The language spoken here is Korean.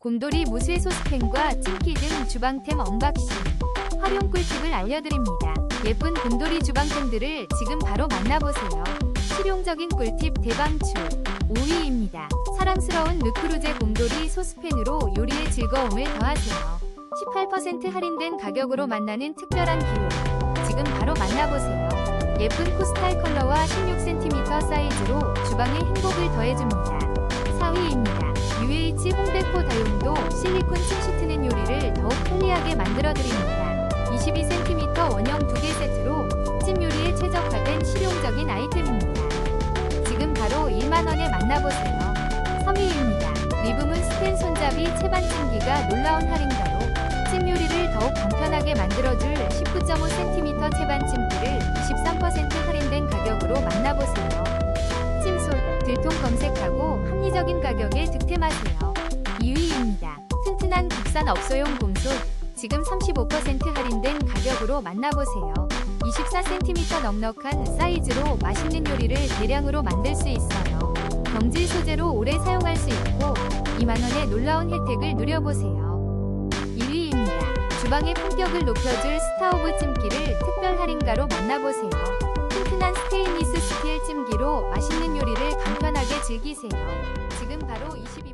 곰돌이 무쇠 소스팬과 찜기 등 주방템 언박싱, 활용 꿀팁을 알려드립니다. 예쁜 곰돌이 주방템들을 지금 바로 만나보세요. 실용적인 꿀팁 대방출 5위입니다. 사랑스러운 르크루제 곰돌이 소스팬으로 요리의 즐거움을 더하세요. 18% 할인된 가격으로 만나는 특별한 기회. 지금 바로 만나보세요. 예쁜 코스탈 컬러와 16cm 사이즈로 주방에 행복을 더해줍니다. 4위입니다. UH 홈데코 다용도 실리콘 침 씻트는 요리를 더욱 편리하게 만들어드립니다. 22cm 원형 2개 세트로 찜 요리에 최적화된 실용적인 아이템입니다. 지금 바로 1만원에 만나보세요. 3위입니다. 리브문 스텐 손잡이 채반찜기가 놀라운 할인가로 찜 요리를 더욱 간편하게 만들어줄 19.5cm 채반 찜기를 23% 할인된 가격으로 만나보세요. 찜솔, 들통 검색하고 합리적인 가격에 득템하세요. 2위입니다. 튼튼한 국산 업소용 곰솔, 지금 35% 할인된 가격으로 만나보세요. 24cm 넉넉한 사이즈로 맛있는 요리를 대량으로 만들 수 있어요. 경질 소재로 오래 사용할 수 있고 2만원의 놀라운 혜택을 누려보세요. 1위입니다. 주방의 품격을 높여줄 스타오브 찜기를 특별 할인가로 만나보세요. 튼튼한 스테인리스 스틸 찜기로 맛있는 요리를 즐기세요. 지금 바로 22%